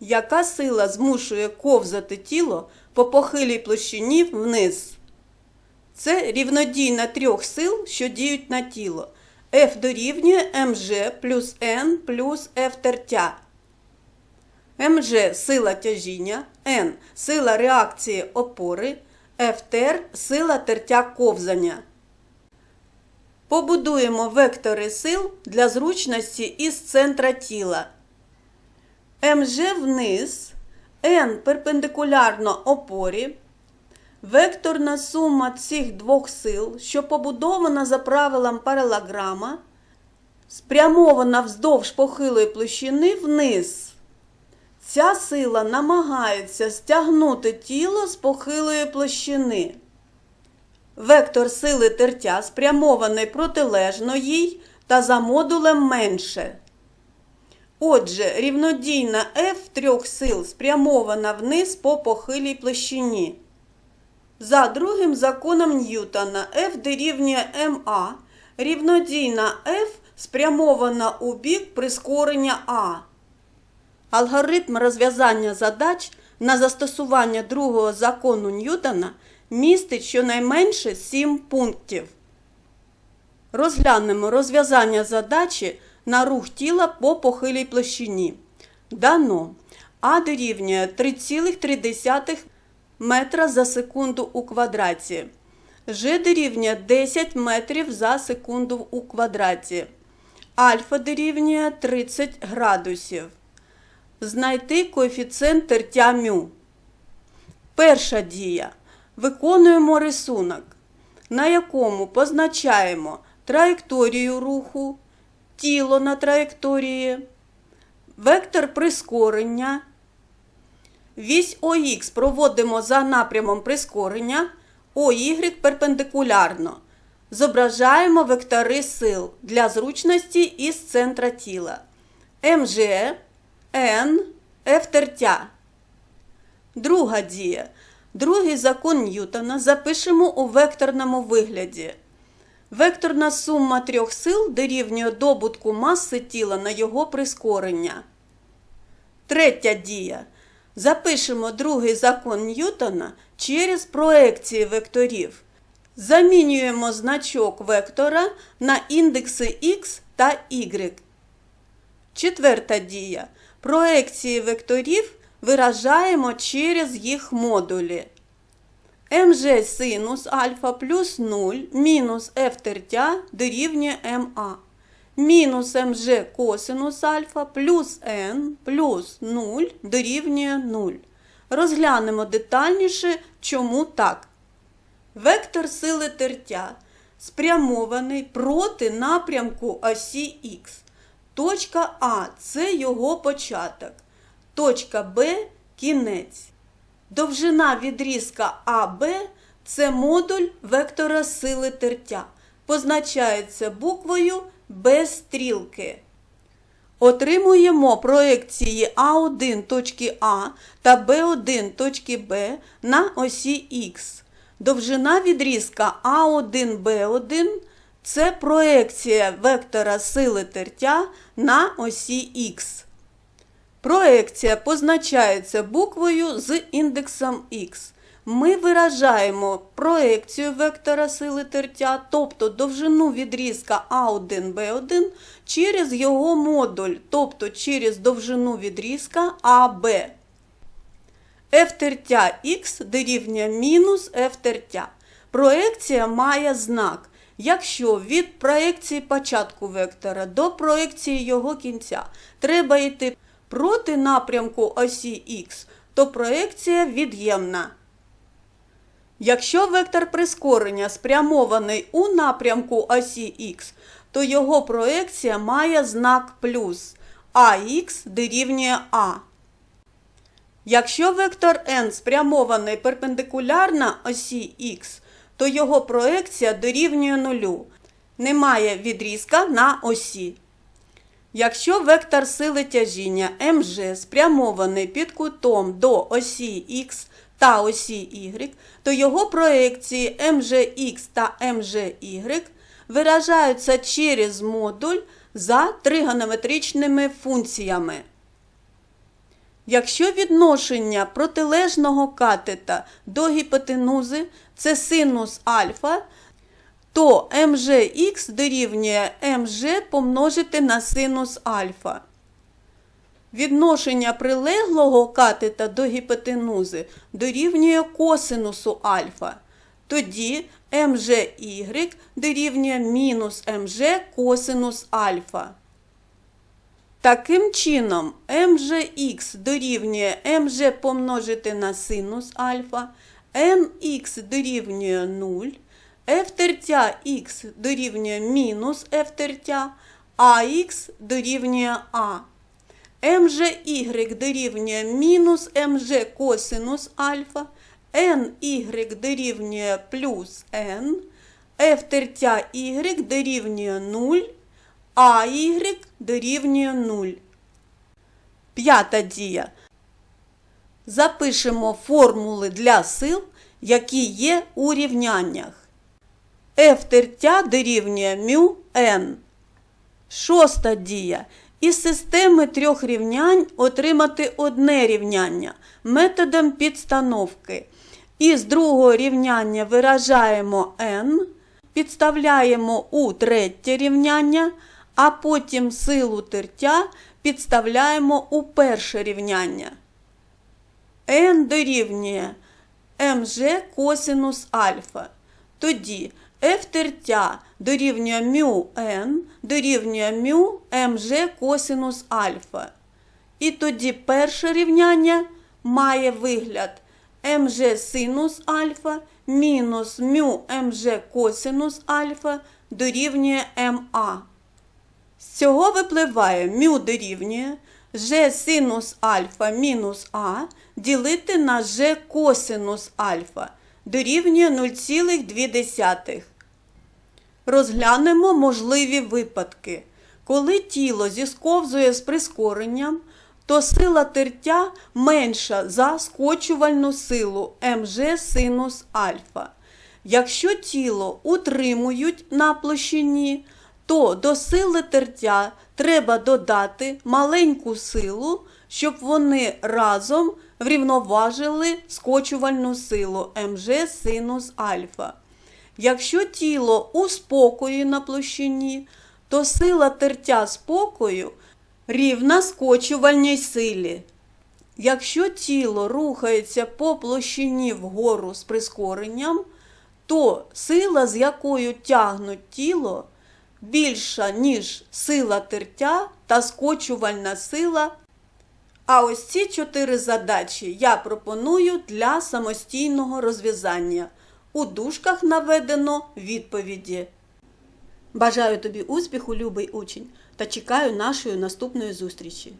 Яка сила змушує ковзати тіло по похилій площині вниз? Це рівнодійна трьох сил, що діють на тіло. F дорівнює mg плюс n плюс F тертя. mg – сила тяжіння, n – сила реакції опори, F тер – сила тертя ковзання. Побудуємо вектори сил для зручності із центра тіла. МЖ вниз, N перпендикулярно опорі. Векторна сума цих двох сил, що побудована за правилом паралограма, спрямована вздовж похилої площини вниз. Ця сила намагається стягнути тіло з похилої площини. Вектор сили тертя спрямований протилежно їй та за модулем менше. Отже, рівнодійна F трьох сил спрямована вниз по похилій площині. За другим законом Ньютона F дорівнює ma, рівнодійна F спрямована у бік прискорення А. Алгоритм розв'язання задач на застосування другого закону Ньютона містить щонайменше 7 пунктів. Розглянемо розв'язання задачі на рух тіла по похилій площині. Дано А дорівнює 3,3 метра за секунду у квадраті. Ж дорівнює 10 метрів за секунду у квадраті. Альфа дорівнює 30 градусів. Знайти коефіцієнт тертя мю. Перша дія. Виконуємо рисунок, на якому позначаємо траєкторію руху, тіло на траєкторії, вектор прискорення. Вісь ОХ проводимо за напрямом прискорення, ОY перпендикулярно. Зображаємо вектори сил для зручності із центра тіла. МЖ, Н, тертя. Друга дія. Другий закон Ньютона запишемо у векторному вигляді. Векторна сума трьох сил дорівнює добутку маси тіла на його прискорення. Третя дія. Запишемо другий закон Ньютона через проекції векторів. Замінюємо значок вектора на індекси X та Y. Четверта дія. Проекції векторів виражаємо через їх модулі. МЖ синус альфа плюс 0 мінус F тертя дорівнює МА. Мінус МЖ косинус альфа плюс N плюс 0 дорівнює 0. Розглянемо детальніше, чому так. Вектор сили тертя спрямований проти напрямку осі Х. Точка А це його початок. Точка Б кінець. Довжина відрізка АБ це модуль вектора сили тертя. Позначається буквою без стрілки. Отримуємо проекції А1 точки А та Б1 точки Б на осі Х. Довжина відрізка А1Б1 це проекція вектора сили тертя на осі Х. Проекція позначається буквою з індексом Х. Ми виражаємо проекцію вектора сили тертя, тобто довжину відрізка А1Б1 через його модуль, тобто через довжину відрізка АБ. F тертя Х дорівнює мінус F тертя. Проекція має знак. Якщо від проекції початку вектора до проекції його кінця треба йти проти напрямку осі Х, то проекція від'ємна. Якщо вектор прискорення спрямований у напрямку осі Х, то його проекція має знак плюс, а х дорівнює А. Якщо вектор n спрямований перпендикулярно осі Х, то його проекція дорівнює нулю. Немає відрізка на осі. Якщо вектор сили тяжіння mg спрямований під кутом до осі Х та осі Y, то його проекції mgx та mgy виражаються через модуль за тригонометричними функціями. Якщо відношення протилежного катета до гіпотенузи це синус альфа, то mgx дорівнює mg помножити на синус альфа. Відношення прилеглого катета до гіпотенузи дорівнює косинусу альфа. Тоді mgy дорівнює мінус mg косинус альфа. Таким чином, mgx дорівнює mg помножити на синус альфа, nx дорівнює 0, f тертя x дорівнює мінус f тертя, х дорівнює а. mgy дорівнює мінус mg косинус альфа, ny дорівнює плюс n, f тертя y дорівнює 0, а y дорівнює 0. П'ята дія. Запишемо формули для сил, які є у рівняннях. F тертя дорівнює μ n. Шоста дія. Із системи трьох рівнянь отримати одне рівняння методом підстановки. Із другого рівняння виражаємо n, підставляємо у третє рівняння, а потім силу тертя підставляємо у перше рівняння. n дорівнює mg косинус альфа. Тоді f тертя дорівнює μ n дорівнює μ mg косинус альфа. І тоді перше рівняння має вигляд mg синус альфа мінус μ mg косинус альфа дорівнює ма. З цього випливає μ дорівнює g синус альфа мінус а ділити на g косинус альфа дорівнює 0,2. Розглянемо можливі випадки. Коли тіло зісковзує з прискоренням, то сила тертя менша за скочувальну силу mg синус альфа. Якщо тіло утримують на площині, то до сили тертя треба додати маленьку силу, щоб вони разом врівноважили скочувальну силу mg синус альфа. Якщо тіло у спокої на площині, то сила тертя спокою рівна скочувальній силі. Якщо тіло рухається по площині вгору з прискоренням, то сила, з якою тягнуть тіло, більша, ніж сила тертя та скочувальна сила. А ось ці чотири задачі я пропоную для самостійного розв'язання. У дужках наведено відповіді. Бажаю тобі успіху, любий учень, та чекаю нашої наступної зустрічі.